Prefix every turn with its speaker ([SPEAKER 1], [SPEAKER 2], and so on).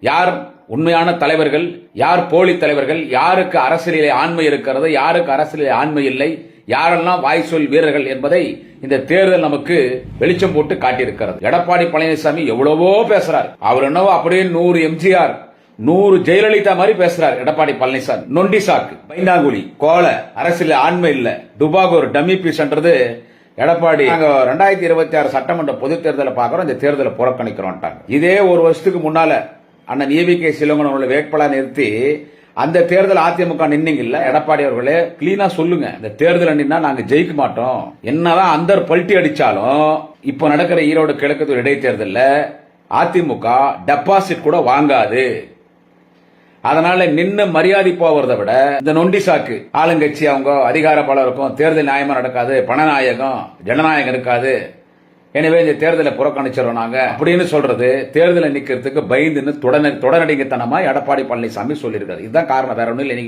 [SPEAKER 1] யார் உண்மையான தலைவர்கள் யார் போலி தலைவர்கள் யாருக்கு அரசியலிலே ஆண்மை இருக்கிறது யாருக்கு அரசியலிலே ஆண்மை இல்லை யாரெல்லாம் வாய் சொல் வீரர்கள் என்பதை இந்த தேர்தல் நமக்கு வெளிச்சம் போட்டு காட்டியிருக்கிறது. எடப்பாடி பழனிசாமி எவ்வளவோ பேசுறார். அவர் என்னவோ அப்படியே நூறு எம்ஜிஆர் நூறு ஜெயலலிதா மாதிரி பேசுறார் எடப்பாடி பழனிசாமி. நொண்டி சாக்கு. பைந்தாங்குழி கோலை அரசியல் ஆண்மை இல்ல. டுபாக் ஒரு டம்மி பீஸ்ன்றது எடப்பாடி. நாங்க ரெண்டாயிரத்தி இருபத்தி ஆறு சட்டமன்ற பொதுத் தேர்தலை பார்க்குறோம் இந்த தேர்தலை புறக்கணிக்கிறோம் இதே ஒரு வருஷத்துக்கு முன்னால அண்ணன் ஏவி கே சிலங்கன் அவர்களை வேட்பாளர் நிறுத்தி அந்த தேர்தல் அதிமுக நின்னீங்க இல்ல எடப்பாடி அவர்களே கிளீனா சொல்லுங்க. இந்த தேர்தல் நின்னா நாங்க ஜெயிக்க மாட்டோம். என்னதான் அந்த பல்ட்டி அடிச்சாலும் இப்ப நடக்கிற ஈரோடு கிழக்கு இடைத்தேர்தலில் அதிமுக டெபாசிட் கூட வாங்காது. அதனால நின்னு மரியாதை போவதை விட இந்த நொண்டி சாக்கு ஆளுங்கட்சி அவங்க அதிகார பலம் இருக்கும் தேர்தல் நியாயமா நடக்காது பணநாயகம் ஜனநாயகம் இருக்காது. எனவே இந்த தேர்தலை புறக்கணிச்சிடறோம் நாங்க அப்படின்னு சொல்றது தேர்தலை நிக்கிறதுக்கு பயந்துன்னு தொடர் தொடரடிங்கத்தனமா எடப்பாடி பழனிசாமி சொல்லியிருக்காரு. இதுதான் காரணம். வேற ஒன்றும் இல்லை